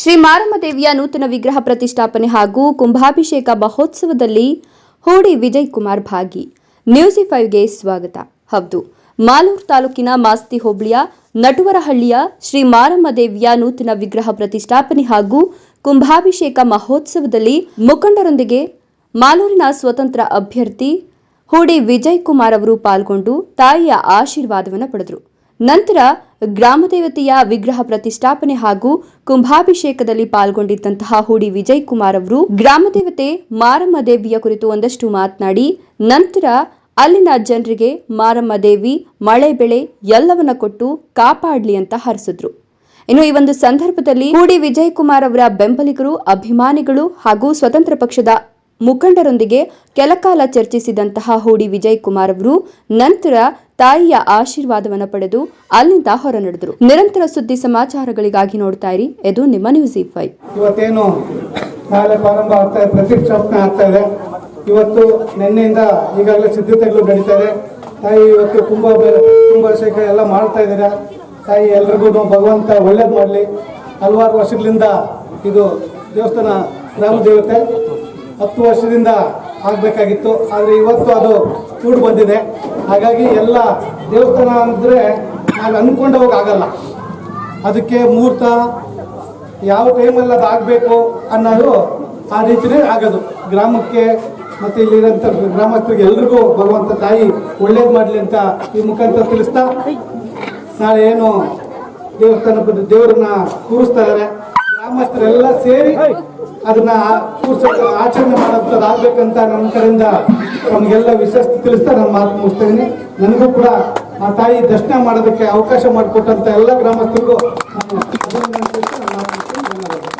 ಶ್ರೀ ಮಾರಮ್ಮದೇವಿಯ ನೂತನ ವಿಗ್ರಹ ಪ್ರತಿಷ್ಠಾಪನೆ ಹಾಗೂ ಕುಂಭಾಭಿಷೇಕ ಮಹೋತ್ಸವದಲ್ಲಿ ಹೂಡಿ ವಿಜಯ್ ಕುಮಾರ್ ಭಾಗಿ. ನ್ಯೂಸಿ ಫೈವ್ಗೆ ಸ್ವಾಗತ. ಹೌದು, ಮಾಲೂರು ತಾಲೂಕಿನ ಮಾಸ್ತಿ ಹೋಬಳಿಯ ನಟುವರಹಳ್ಳಿಯ ಶ್ರೀ ಮಾರಮ್ಮದೇವಿಯ ನೂತನ ವಿಗ್ರಹ ಪ್ರತಿಷ್ಠಾಪನೆ ಹಾಗೂ ಕುಂಭಾಭಿಷೇಕ ಮಹೋತ್ಸವದಲ್ಲಿ ಮುಖಂಡರೊಂದಿಗೆ ಮಾಲೂರಿನ ಸ್ವತಂತ್ರ ಅಭ್ಯರ್ಥಿ ಹೂಡಿ ವಿಜಯ್ ಕುಮಾರ್ ಅವರು ಪಾಲ್ಗೊಂಡು ತಾಯಿಯ ಆಶೀರ್ವಾದವನ್ನು ಪಡೆದರು. ನಂತರ ಗ್ರಾಮದೇವತೆಯ ವಿಗ್ರಹ ಪ್ರತಿಷ್ಠಾಪನೆ ಹಾಗೂ ಕುಂಭಾಭಿಷೇಕದಲ್ಲಿ ಪಾಲ್ಗೊಂಡಿದ್ದಂತಹ ಹೂಡಿ ವಿಜಯ್ ಕುಮಾರ್ ಅವರು ಗ್ರಾಮದೇವತೆ ಮಾರಮ್ಮ ದೇವಿಯ ಕುರಿತು ಒಂದಷ್ಟು ಮಾತನಾಡಿ, ನಂತರ ಅಲ್ಲಿನ ಜನರಿಗೆ ಮಾರಮ್ಮ ದೇವಿ, ಮಳೆ ಬೆಳೆ ಎಲ್ಲವನ್ನ ಕೊಟ್ಟು ಕಾಪಾಡ್ಲಿ ಅಂತ ಹರಿಸಿದ್ರು. ಇನ್ನು ಈ ಒಂದು ಸಂದರ್ಭದಲ್ಲಿ ಹೂಡಿ ವಿಜಯ್ ಕುಮಾರ್ ಅವರ ಬೆಂಬಲಿಗರು, ಅಭಿಮಾನಿಗಳು ಹಾಗೂ ಸ್ವತಂತ್ರ ಪಕ್ಷದ ಮುಖಂಡರೊಂದಿಗೆ ಕೆಲಕಾಲ ಚರ್ಚಿಸಿದಂತಹ ಹೂಡಿ ವಿಜಯ್ ಕುಮಾರ್ ಅವರು ನಂತರ ತಾಯಿಯ ಆಶೀರ್ವಾದವನ್ನು ಪಡೆದು ಅಲ್ಲಿಂದ ಹೊರ ನಡೆದರು ನಿರಂತರ ಸುದ್ದಿ ಸಮಾಚಾರಗಳಿಗಾಗಿ ನೋಡ್ತಾ ಇರಿ. ಇದು ನಿಮ್ಮ ನ್ಯೂಸ್ ಈ ಫೈವ್ ಇವತ್ತೇನು ನಾಳೆ ಪ್ರಾರಂಭ ಆಗ್ತಾ ಇದೆ, ಪ್ರತಿಷ್ಠಾಪನೆ ಆಗ್ತಾ ಇದೆ. ಇವತ್ತು ನಿನ್ನೆಯಿಂದ ಈಗಾಗಲೇ ಸಿದ್ಧತೆಗಳು ನಡೀತಾ ಇದೆ. ತಾಯಿ ಇವತ್ತು ಕುಂಭ ಕುಂಭಾಭಿಷೇಕ ಎಲ್ಲ ಮಾಡ್ತಾ ಇದ್ದೀರಾ. ತಾಯಿ ಎಲ್ರಿಗೂ ಭಗವಂತ ಒಳ್ಳೇದು ಮಾಡಲಿ. ಹಲವಾರು ವರ್ಷಗಳಿಂದ ಇದು ದೇವಸ್ಥಾನ, ಗ್ರಾಮ ದೇವತೆ, ಹತ್ತು ವರ್ಷದಿಂದ ಆಗಬೇಕಾಗಿತ್ತು. ಆದರೆ ಇವತ್ತು ಅದು ಕೂಡು ಬಂದಿದೆ. ಹಾಗಾಗಿ ಎಲ್ಲ ದೇವಸ್ಥಾನ ಅಂದರೆ ನಾವು ಆಗಲ್ಲ. ಅದಕ್ಕೆ ಮುಹೂರ್ತ ಯಾವ ಟೈಮಲ್ಲಿ ಅದು ಆಗಬೇಕು ಅನ್ನೋದು ಆ ರೀತಿಯೇ ಆಗೋದು. ಗ್ರಾಮಕ್ಕೆ ಮತ್ತು ಇಲ್ಲಿರೋಂಥ ಗ್ರಾಮಸ್ಥರಿಗೆ ಎಲ್ರಿಗೂ ಭಗವಂತ ತಾಯಿ ಒಳ್ಳೇದು ಮಾಡಲಿ ಅಂತ ಈ ಮುಖಾಂತರ ತಿಳಿಸ್ತಾ ನಾಳೆ ಏನು ದೇವಸ್ಥಾನ ದೇವರನ್ನ ಕೂರಿಸ್ತಾ ಇದ್ದಾರೆ ಗ್ರಾಮಸ್ಥರೆಲ್ಲ ಸೇರಿ ಅದನ್ನ ಆಚರಣೆ ಮಾಡಬೇಕಂತ ಆಗ್ಬೇಕಂತ ನಮ್ಮ ಕಡೆಯಿಂದ ನಮಗೆಲ್ಲ ವಿಶ್ವಾಸ ತಿಳಿಸ್ತಾ ನಾನು ಮಾತು ಮುಗಿಸ್ತಾ ಇದ್ದೀನಿ ನನಗೂ ಕೂಡ ಆ ತಾಯಿ ದರ್ಶನ ಮಾಡೋದಕ್ಕೆ ಅವಕಾಶ ಮಾಡಿಕೊಟ್ಟಂತ ಎಲ್ಲ ಗ್ರಾಮಸ್ಥರಿಗೂ